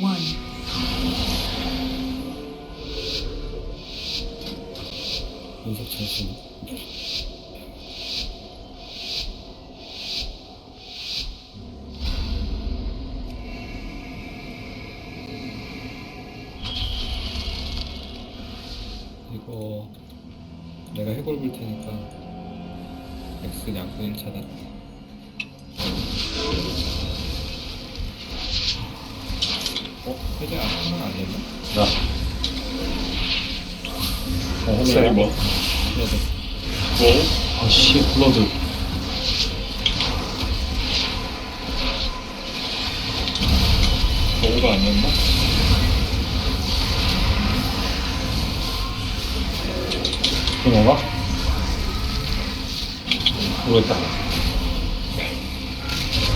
one. 분석 잠시만. 모르겠다.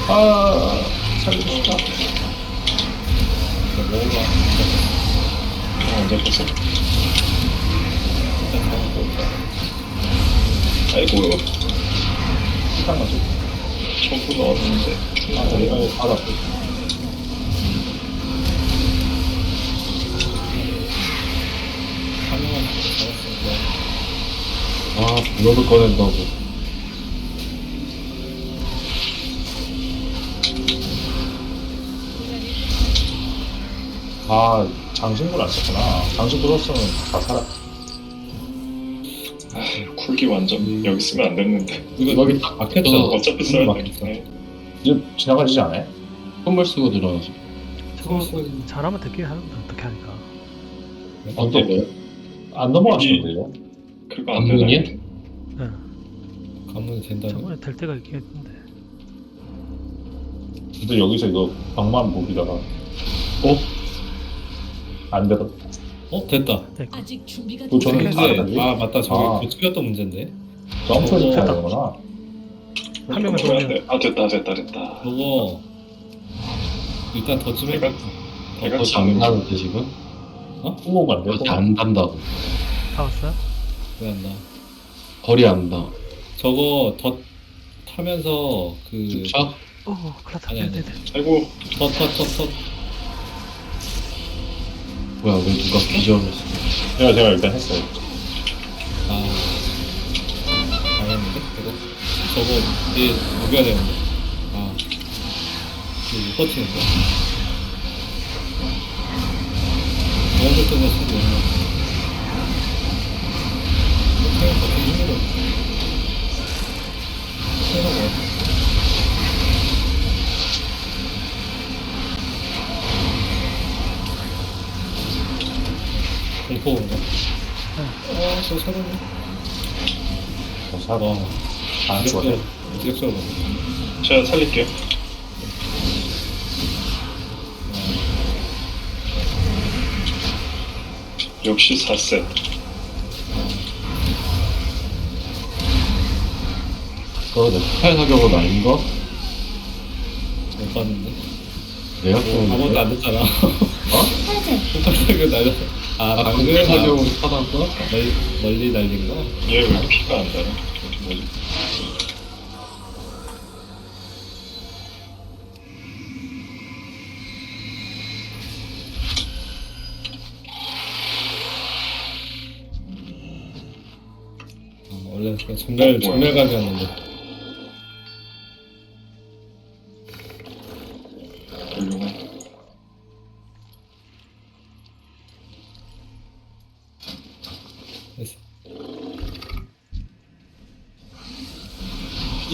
아, 살리고 싶다. 이거 뭐가 어, 언제 잡고 아이고, 시간 가지고. 청구가 어딘데? 아, 이거 바로 앞에. 잡았으니까 아, 블러드 꺼낸다고. 아, 장신구를 안 썼구나. 장신구 썼으면 다 살아. 아, 쿨기 완전 여기 쓰면 안 됐는데. 이거 여기 딱 막혔다. 어차피 써야 막혔어. 되니까. 이제 지나가지지 않아요? 선물 쓰고 들어가서 선물 잘하면 듣게 하는데 어떻게 하니까 언제 뭐? 안 넘어가시는데요? 그거 안 안문이야? 되나? 예, 가문이 된다는. 저번에 될 때가 있긴 했는데 근데 여기서 이거 방만 보기다가 어? 안 되다. 어 됐다. 아직 준비가 저는 되지 이제- 않았- 문제. 아 맞다. 저기 아. 그 틀렸던 문제인데. 점프 어. 해야 되구나. 한 멈춰야 돌면 돼. 아, 됐다, 됐다, 됐다. 저거 일단 더좀 해. 내가- 내가 더 지금 잠다는데 지금? 후보가 안더 되고. 잠단다고 다 왔어요? 왜 안다? 거리 안다 저거 더 타면서 그 주차? 오 클라타 아니, 아니. 네네네 아이고, 더더더 더 뭐야 왜 누가 기절했어 제가 제가 일단 했어요. 아 당했는데 이거 저거 이제 녹여야 되는데 아 이거 못 버티는 거. 너무 때문에 쓰고 못하면 버티기 힘들어. 거 공포 온가? 어, 저 사람이. 저 사람. 어, 아, 좋아요. 지역적으로. 제가 살릴게요. 역시 4세. 그거 내 폭발 사격은 아닌가? 못 봤는데. 내가 아무것도? 안 됐잖아. 해 제. 폭발사격 날려. 아, 아 방금 폭발 아, 사격으로 타다가 멀리, 멀리 날린 거? 얘왜 피가 안? 뭐지? 어, 원래 뭐야? 전멸각이었는데.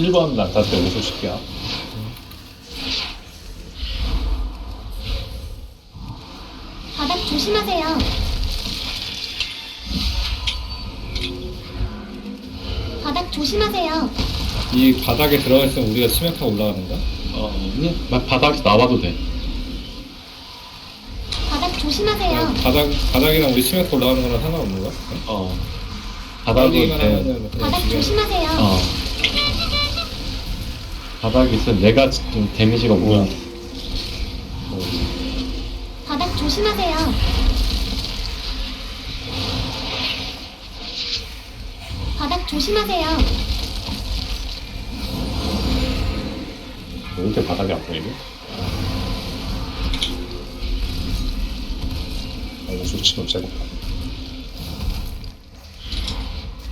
1번 난타 때 우수 시켜야. 바닥 조심하세요. 바닥 조심하세요. 이 바닥에 들어가 있으면 우리가 치명타고 올라가는 거야? 어 아니 나 바닥에서 나와도 돼 바닥 조심하세요. 그냥 바닥, 바닥이랑 우리 치명타 올라가는 거랑 상관없는 거야? 어 하면은 그냥 바닥 지금 조심하세요. 어 바닥에 있으면 내가 좀 데미지가 오면 바닥 조심하세요. 바닥 조심하세요. 왜 이렇게 바닥이 안 보이지? 수치로 제곱.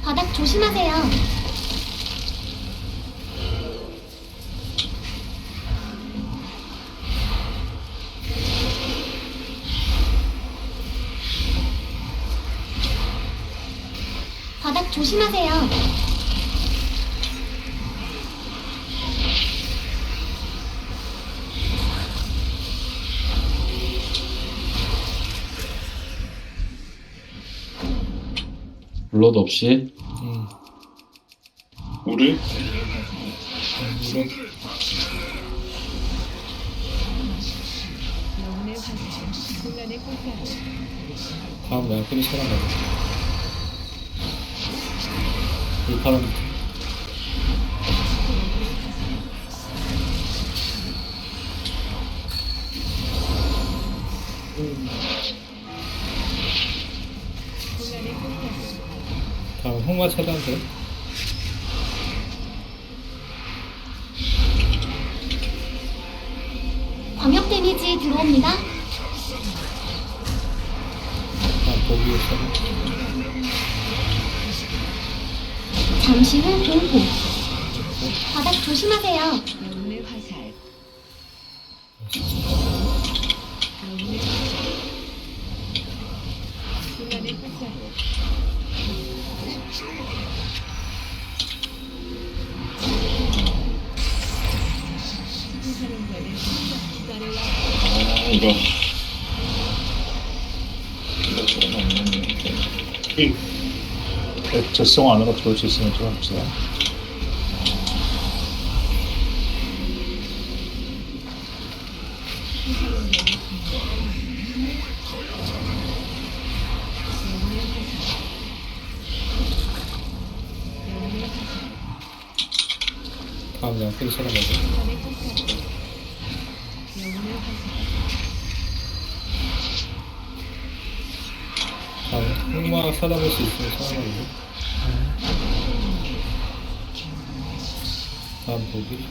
바닥 조심하세요. 바닥 조심하세요. 블러드 없이 음. 우를 이런 다음 날 끈이 사람 가자. 불파란 다음 홍마 차단돼. 광역 데미지 들어옵니다. 다음 보기에 차단. 잠시 후 공포. 바닥 조심하세요. 아 이거 이거 저건 아니었네 액체성 안으로 들어올 수 있으면 좀 합시다. 다음 날 끈이 사람 가자. 다음 홍마 사담할 수 있으면 사담하고. 다음 보기.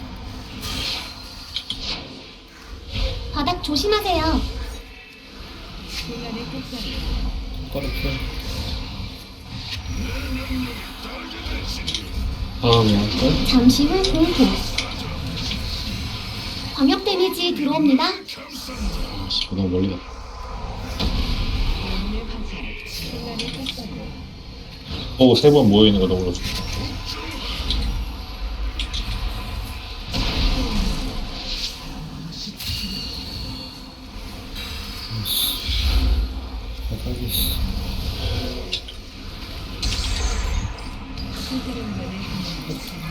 바닥 조심하세요. 꺼내. 다음에? 잠시 후 공포. 광역 데미지 들어옵니다. 아씨 너무 멀리 갔다 오, 세번 모여있는 거 너무 좋다. 바닥이 씨. 아 불이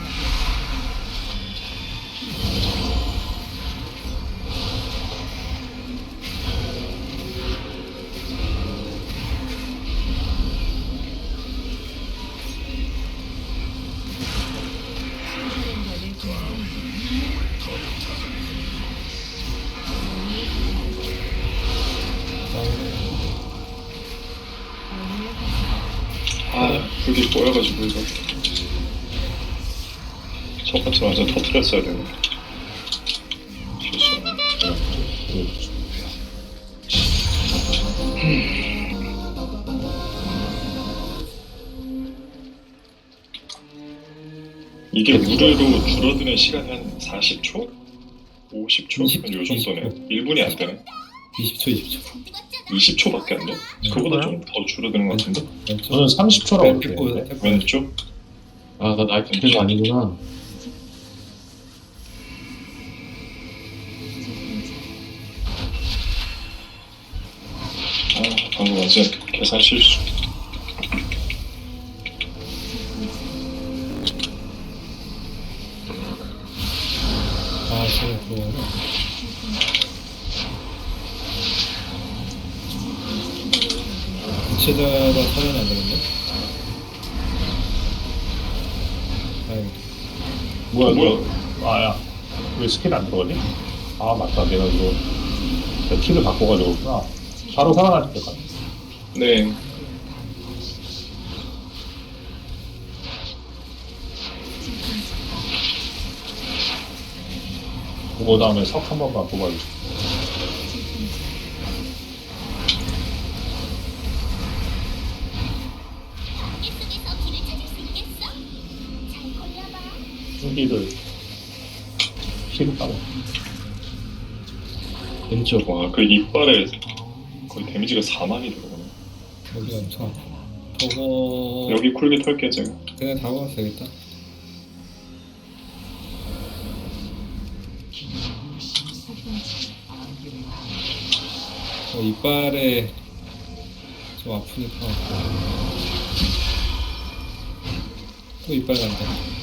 꼬여가지고 이거 첫 번째 완전 터트렸어야 실수했네 이게 무료로 줄어드는 시간이 한 40초? 50초? 20, 요 정도네 1분이 안 되네 20초, 20초. 20초밖에 안 돼? 그보다 좀 더 줄어드는 것 같은데? 왼쪽. 저는 30초라고 뺏고, 그랬는데. 뺏고. 왼쪽? 아 나 나이트 펜 아니구나 아 방금 완전 계산 실수 스킬이 안 들어가지? 아, 맞다. 내가 이거 티를 바꿔가지고 그렇구나. 바로 살아날 것 같아. 네. 그거 다음에 석 한 번만 뽑아주세요. 후기를 7방 데미지가 와, 그 이빨에 거의 데미지가 4만이 들어가네. 여기 엄청 저거 여기 쿨게 털게 제가. 그냥 다 먹어도 되겠다. 저 이빨에 좀 아프니까. 또 이빨 난다.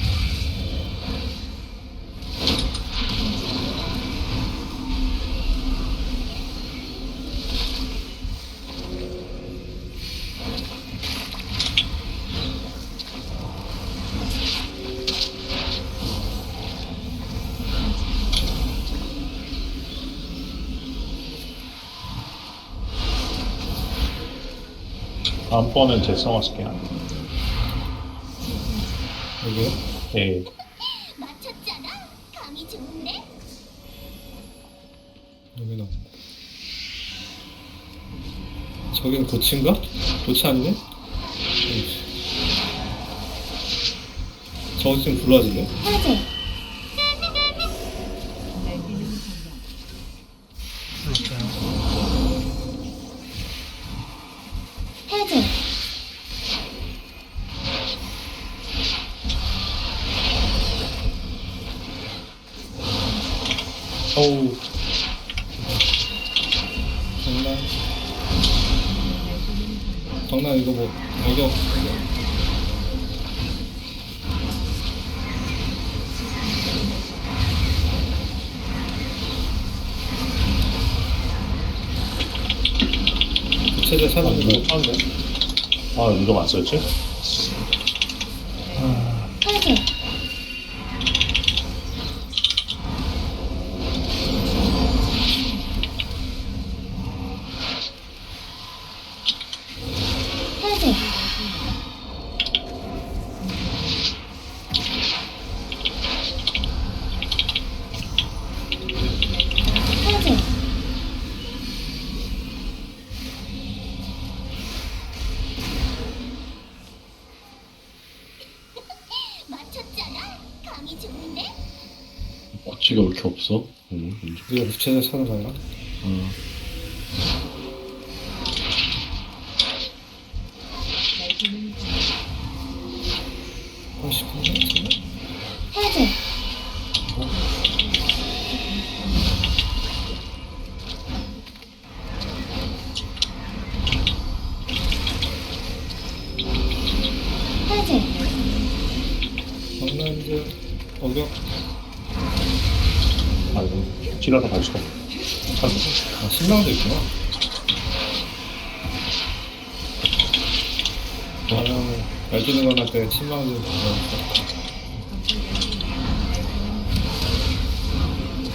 다음번엔 대성화 쓸게요 여기요? 예 맞췄잖아. 감이 좋은데? 여기 나온다. 저기는 고치인가? 고치 아니네? 저거 좀 불러줄래? 해제. 어우 정난. 정난 이거 뭐아 사는 이거 거. 하는데 아 이거 안 썼지? 없어? 응, 왼쪽. 이거 구체적 사는 거야? 어. 아, 날뛰는 건할 때 신랑도 있구나.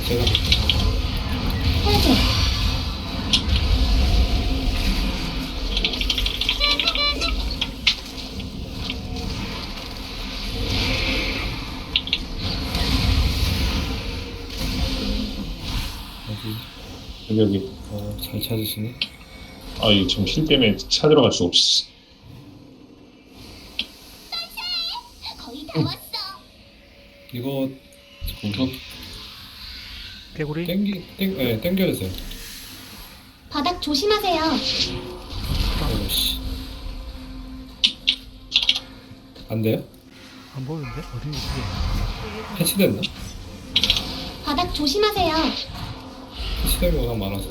제가 해제. 여기, 여기 어, 잘 찾으시네. 아 이거 지금 힐 때문에 찾으러 갈 수가 없어 거의 다 왔어. 이거, 공격? 개구리? 땡기, 땡, 예, 땡겨주세요. 바닥 조심하세요. 아이고, 씨. 안 돼요? 안 보이는데? 어디 있지? 해치됐나? 바닥 조심하세요. 해치된 거가 많아서.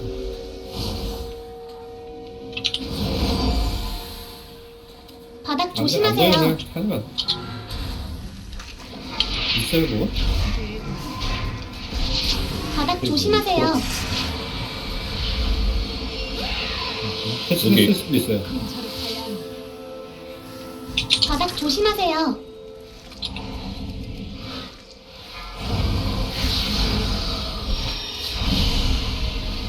바닥 안 돼, 안 조심하세요. 돼요, 그냥 하지 마. 그거? 바닥 조심하세요. 해치됐을 수도 있어요. 바닥 조심하세요.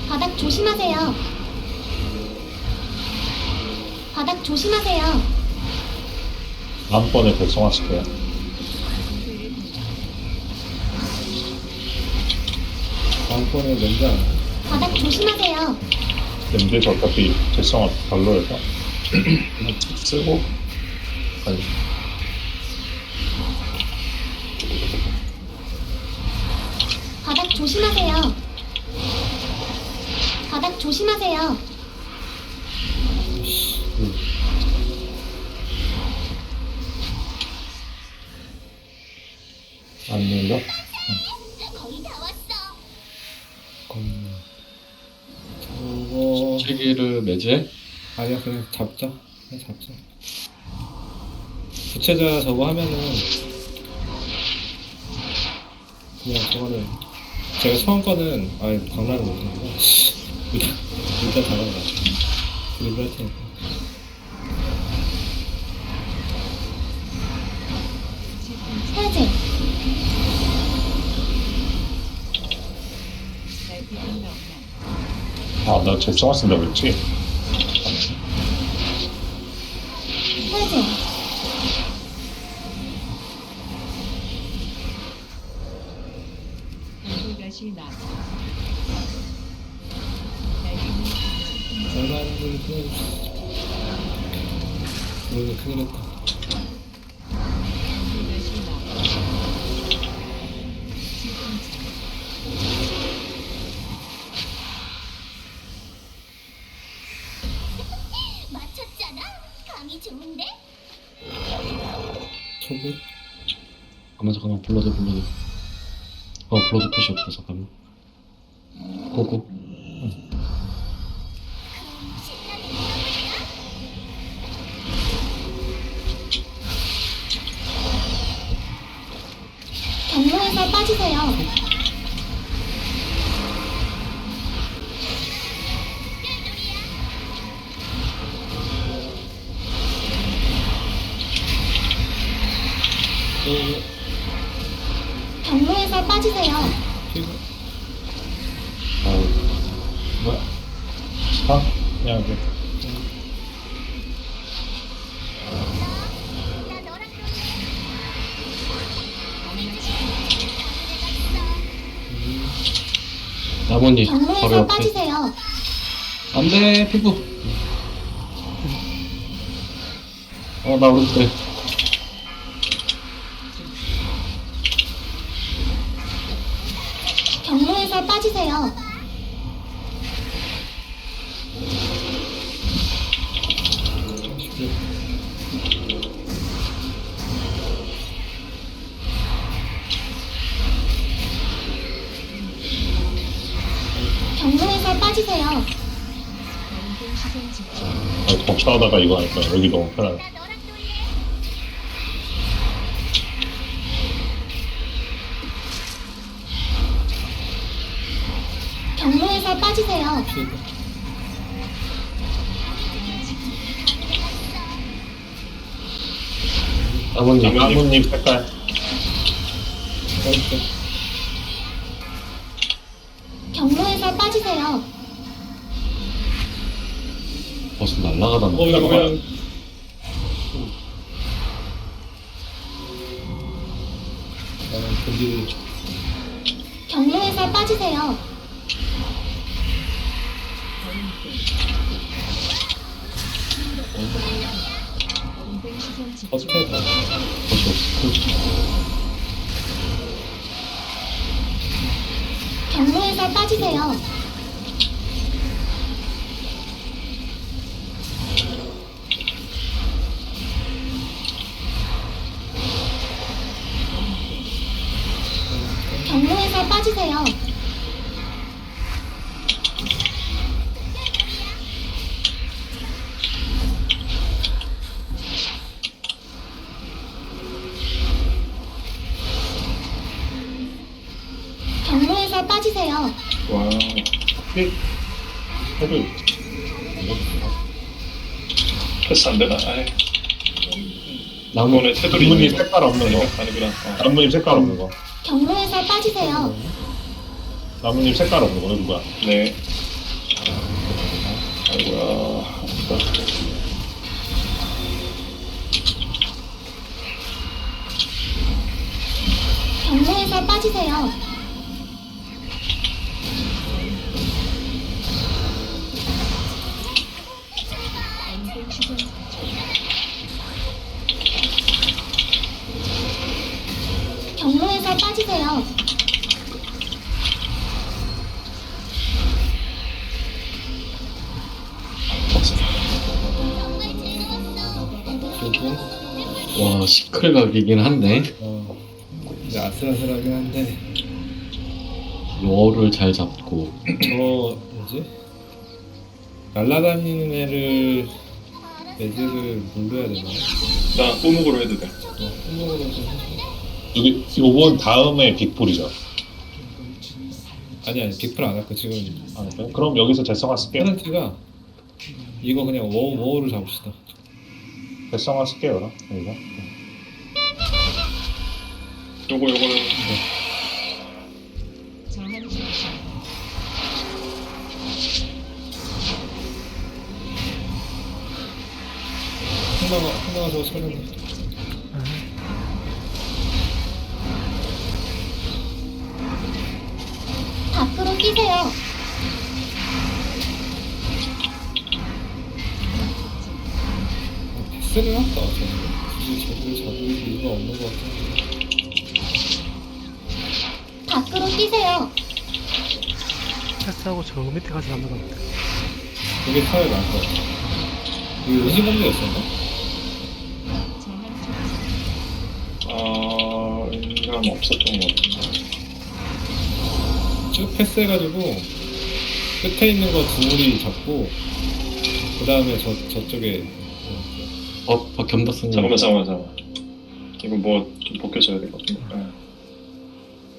바닥 조심하세요. 바닥 조심하세요. 다음번에 대성화 쓸게요 낸지 않아. 바닥 조심하세요. 랜드에서 어차피 대성화 별로여서 그냥 쓰고 아니 조심하세요. 바닥 조심하세요. 안 눌려? 저거 체기를 매제? 아니야 그냥 잡자. 그냥 잡자. 부채자 저거 하면은 그냥 저거를 제가 처음 거는 아예 방랑을 못하고 일단 일단 잡아봐. 할 테니까. 해제. 아, 나 제청 안돼 피부 어나 오른쪽에 경로에서 빠지세요. 하다가 이거 하니까 여기 너무 편하네. 경로에서 빠지세요. 나머니 나뭇잎 색깔. 날라가다 어, 나 이거 그냥 나는 견디를 경로에서 빠지세요. 어스페다. 경로에서 빠지세요. 경로에서 빠지세요. 빠지세요. 와 휙. 해도 패스 안 되나? 아이 나무 이번에 테두리 있는 거 색깔 없는 거. 아니구나 어. 나뭇잎 색깔 없는 거. 경로에서 빠지세요. 나뭇잎 색깔 없는 거. 누가? 네 아이고야 아프다. 경로에서 빠지세요. 빠지세요. 와 시클각이긴 한데 어, 아슬아슬하긴 한데 워를 잘 잡고 저 뭐지? 날라다니는 애를 매제를 물려야 되나? 나 꼬목으로 해도 돼. 어, 꼬목으로 좀 해줘. 여기 요번 다음에 빅풀이죠. 아니 아니 빅플 안 할거 지금 아, 그래요? 그럼 여기서 재성화 쓸게요. 페널티가 이거 그냥 워우 워우를 잡읍시다. 재성화 쓸게요, 그럼. 여기서. 요거 요거는 한나가 한나가 저거 살렸네. 밖으로 뛰세요. 아, 패스를 한다 저는. 굳이 저걸 잡을 이유가 없는 것 같은데. 밖으로 뛰세요. 패스하고 저 밑에 가서 잡는 것 같아. 그게 타야 나을 것 같아. 이거 의심범죄였었나? 아 인감 없었던 것 같은데. 쭉 패스해가지고 끝에 있는 거두 무리 잡고 그 다음에 저 저쪽에 어, 아, 겸다스님 잠깐만 잠깐만 잠깐만. 이거 뭐 좀 벗겨져야 될 것 같은데. 네.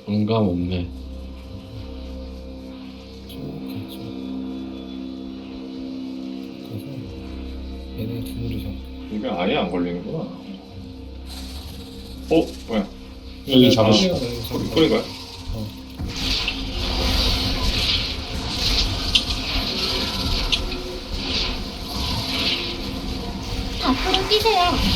공감 없네 쭉 가죠. 가서 얘네 두 무리 잡고 이게 아예 안 걸리는구나. 어 뭐야? 여기 잡으시 아, 우리 뿌린 거야? 어. 밖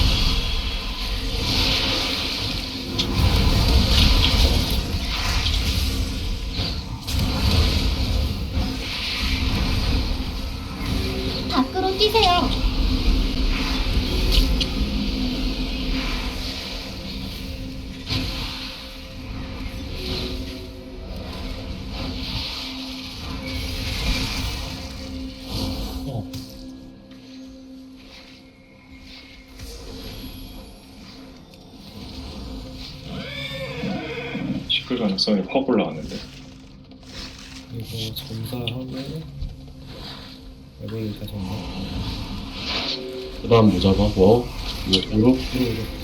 하면 에볼리타 점사 그 다음 뭐 잡아? 워? 요, 요로? 그리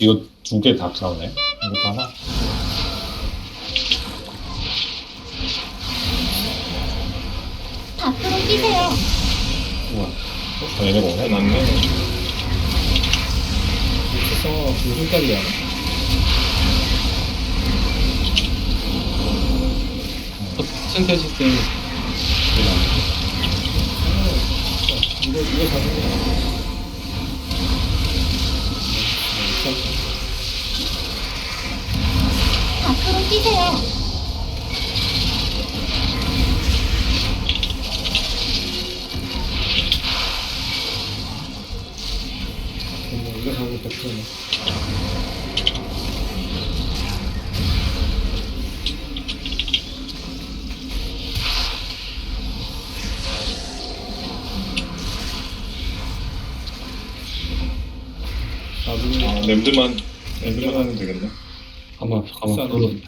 이거 두 개다 나오네. 이것도 하나. 밖으로 뛰세요. 우와. 어, 얘네가 오네. 해놨네. 특성화가 무슨까지 하나? 퍼센테이지 때 이거 이거 거 밖으로 뛰세요. 냄드만 냄드만 하면 되겠네. 잠깐만 싸는 블러드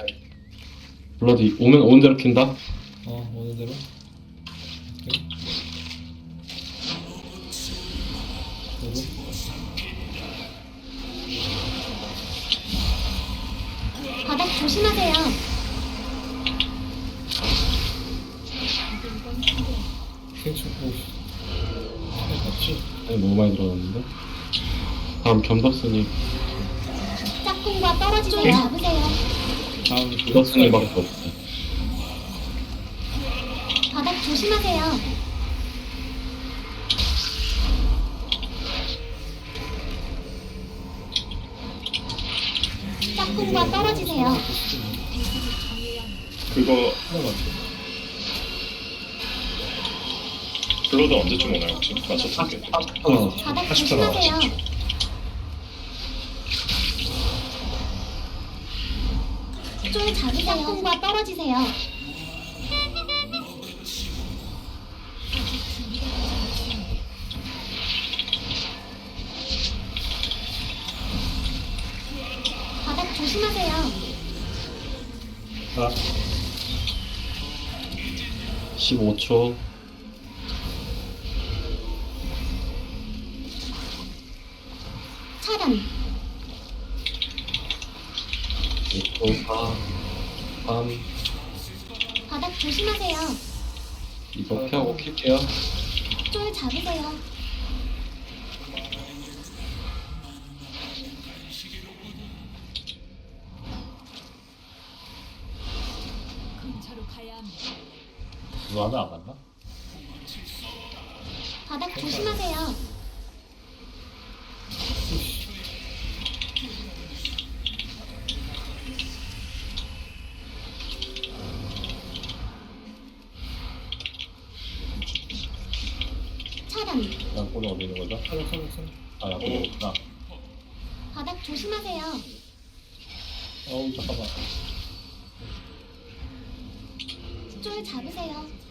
블러드 오면 오는 대로 킨다? 어, 오는 대로. 바닥 조심하세요. 생초 오 맞지? 아니 너무 많이 들어갔는데 다음 겸덕스니 짝꿍과 떨어지세요. 잡으세요. 다음 겸덕스니밖에 없어 바닥 조심하세요. 짝꿍과 떨어지세요. 그거? 블러드 언제쯤 오나요 혹시? 맞췄던 게 하나 바닥 80% 조심하세요. 쫄 잡으세요. 떨어지세요. 바닥 조심하세요. 자, 15초 킬게요 쫄 잡으세요. 바닥 조심하세요. 어우, 잠깐만. 쫄 잡으세요.